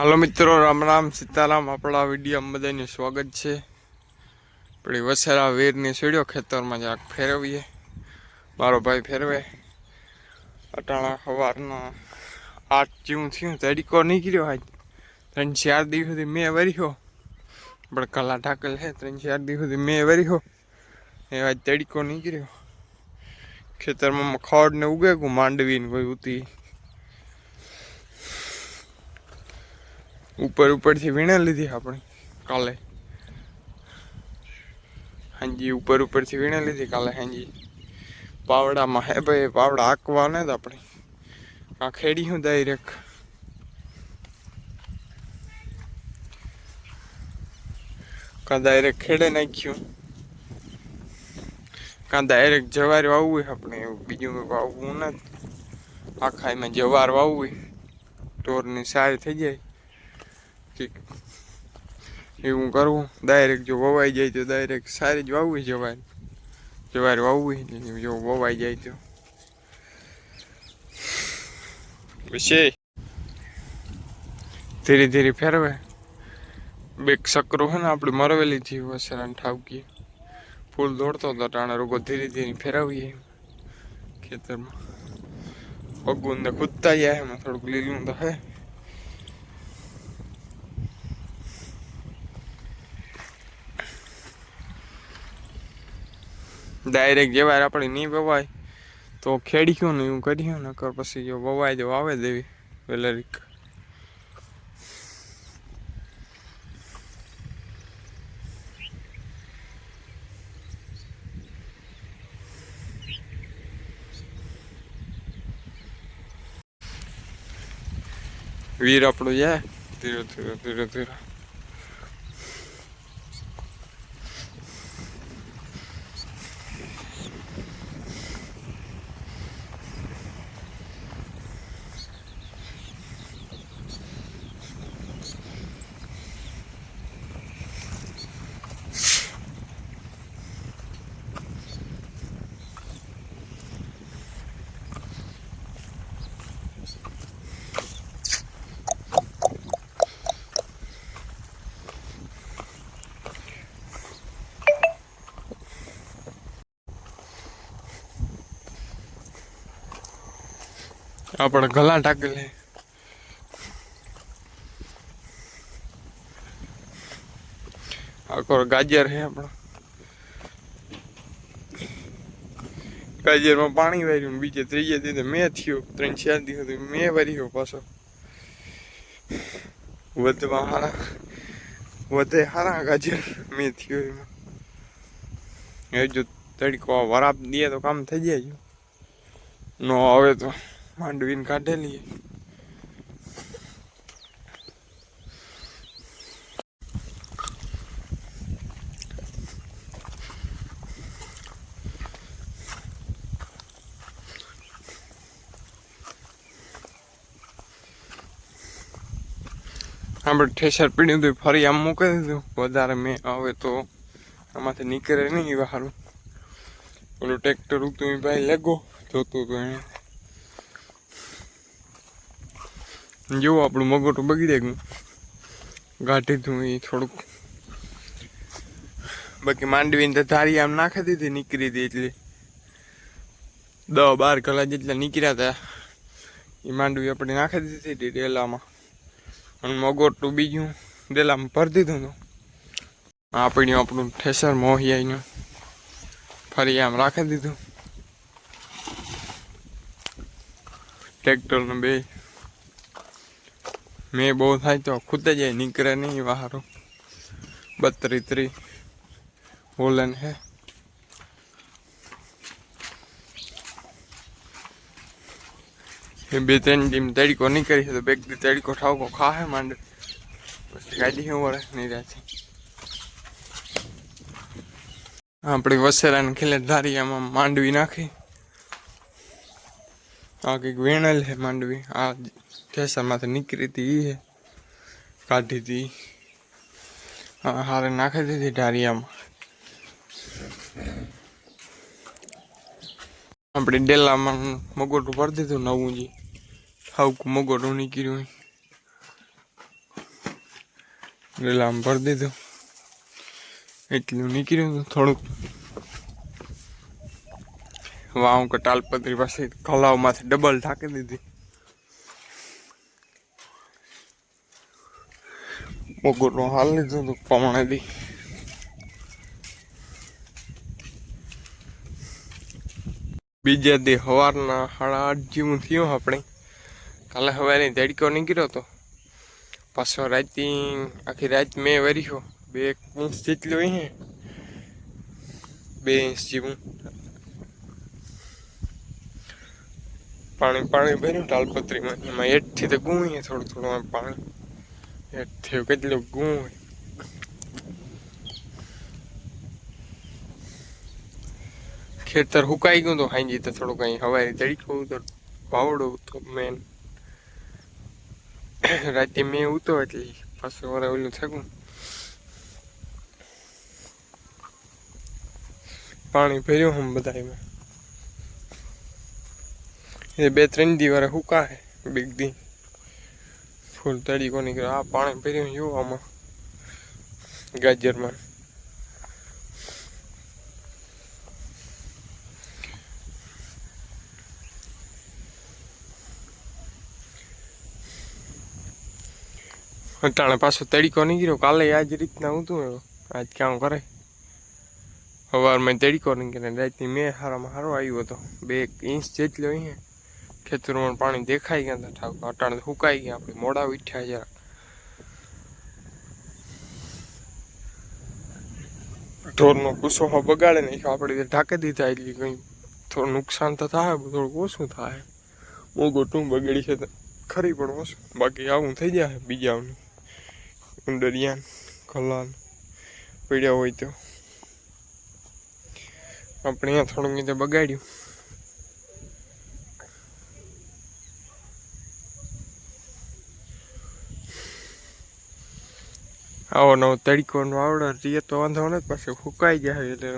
હાલો મિત્રો, રામ રામ, સીતારામ. આપણા વિડીયોમાં બધાને સ્વાગત છે. આપણી વસેરા વેરની સીડ્યો ખેતરમાં જરાક ફેરવીએ. મારો ભાઈ ફેરવે. અટાણા સવારના આઠ જેવું થયું, તડીકો નીકળ્યો આજ. ત્રણ, ચાર દિવસ સુધી મેં વર્યો. પણ કલા ઢાકલ છે, ત્રણ, ચાર દિવસ સુધી મેં વર્યો. એ આજ તડીકો નીકળ્યો. ખેતરમાં ખડ ને ઉગે માંડવીને માંડવી કોઈ ઉતી ઉપર ઉપરથી વીણા લીધી આપણે, કાલે. હાંજી, ઉપર ઉપરથી વીણા લીધી કાલે હાંજી. પાવડામાં હે ભાઈ, પાવડા આંકવાને જ આપણે. આ ખેડી હું ડાયરેક્ટ કા ડાયરેક્ટ ખેડે નાખ્યું. કાં ડાયરેક્ટ જવાર વાવવું આપણે બીજું વાવવું નથી. આખા એમાં જવાર વાવવું ઢોરની સારી થઈ જાય. કે એવું કરવું? ડાયરેક્ટ જો વવાઈ જાય તો ડાયરેક્ટ સારી જ વાવવી જવાર જવાર વાવવી જો વવાઈ જાય તો. પછી? ધીરે ધીરે ફેરવે. બેક સકરો છે ને આપણે મરવેલી થી વસરાને ઠાવકી ફૂલ દોડતો હતો ટાણે રોગો ધીરે ધીરે ફેરવીએ. ખેતરમાં. પગું ને કૂદતા જાય એમાં થોડુંક લીલું તો હે. ડાયરેક્ટ જેવાર આપણે નહીં વવાય, તો ખેડીશું ને એવું કર્યું નકર પછી જો વવાય તો વાવે દેવી વેલેરિક. વીર આપણો જાય ધીરે ધીરે ધીરે ધીરે. આપણે ગલા લઈએ. આખો ગાજર છે આપણો. ગાજરમાં પાણી વાર્યું, બીજે ત્રીજે દિવસે મેં થયો, ત્રણ ચાર દિવસ મેં વાર્યો પાછો. વધવા હારા, વધે હારા ગાજર, મેં થયો એમાં. એ જો તડકો, વરાપ દે તો કામ થઈ જાય નો આવે તો. માંડવીને કાઢેલી આપણે ઠેસર પીડ્યું હતું ફરી આમ મૂકી દીધું. વધારે મેં આવે તો આમાંથી નીકળે નહીં બહારું. ઓલું ટ્રેક્ટર ઉગતું ભાઈ લેગો જોતું હતું એને. જો આપણું મગોટું બગડી ગયું ગાઢી હતું એ થોડુંક. બાકી માંડવીને તો ધારી આમ નાખી દીધી, નીકળી હતી એટલે દસ બાર કલાક જેટલા નીકળ્યા હતા. એ માંડવી આપણે નાખી દીધી હતી ડેલામાં. અને મગોટું બીજું ડેલામાં ભરી દીધું હતું. આપણી આપણું ઠેસર મોહિયાનું ફરી આમ રાખી દીધું. ટ્રેક્ટરનું બે મેં બહુ થાય તો ખુદ જાય નીકળે નહીં બહાર બત્રી ત્રી બોલન હે બે ત્રણ ટીમ તડીકો નહીં છે તો બે તડકો ઠાવકો ખાહે માંડ. પછી ગાડી શું વળે નહીં રહે આપણે વસેરાને ખીલે ધારિયામાં માંડવી નાખી. આ કંઈક વેણલ છે માંડવી. આ ઠેસામાંથી નીકળી હતી એ કાઢી હતી હા, હારે નાખી દીધી ઢારિયામાં. આપણે ડેલામાં મગોટું ભરી દીધું નવું જે. હાવકું મગોટું નીકળ્યું ડેલામાં ભરી દીધું. એટલું નીકળ્યું થોડુંક. વાવ કટાલપત્રી પાસે કલાવમાંથી ડબલ ઢાંકી દીધી. બગોરનો હાલ લીધું હતું પમણે દી. બીજા દી સવારના સાડા આઠ જેવું થયું આપણે. કાલે સવારે તડકો નીકળ્યો હતો પાછો રાતી, આખી રાત મેં વર્યો. બે ઇંચ જેટલું અહીં બે ઇંચ જેવું. પાણી પાણી ભર્યું તાલપત્રીમાં. એમાં હેઠથી તો ગુણીએ થોડું થોડું આમ પાણી. હેઠથી કેટલું ગું ખેતર હુકાઈ ગયું તો હાંજી તો થોડું કઈ હવારી તડકો તો પાવડો તો મેન. રાતે મેં ઉતો એટલે પાછું વરે ઓલું થયું. પાણી ભર્યું હમ બધા એમાં એ બે ત્રણ દી વારે હુકાય બીક દી ફૂલ તડીકો નીકળે આ પાણી ભર્યું જો આમાં ગાજરમાં અટાણે પાછો તડીકો નીકળ્યો કાલે આ જ રીતના હતું એવો આજ કામ કરે સવારમાં તડીકો નીકળે રાતની મેં હારામાં હારો આવ્યો હતો બે એક ઇંચ જેટલો અહીંયા ખેતરોમાં પાણી દેખાઈ ગયા હતા ઠાક અટાણ સુકાઈ ગયા આપણે મોડા ઉઠ્યા જરા. ઢોરનો કુસો બગાડે નહીં આપણે ઢાંકી દીધા એટલે કંઈ થોડું નુકસાન તો થાય થોડુંક ઓછું થાય. મોગો ટૂંક બગડી છે ખરી પણ ઓછું. બાકી આવું થઈ જાય બીજાનું. ઉંડરિયાન કલાલ પડ્યા હોય તો. આપણે અહીંયા થોડુંક રીતે બગાડ્યું. આવો નવો તડકો આવડે રીએ તો વાંધો નથી પાછું સુકાઈ જાય એટલે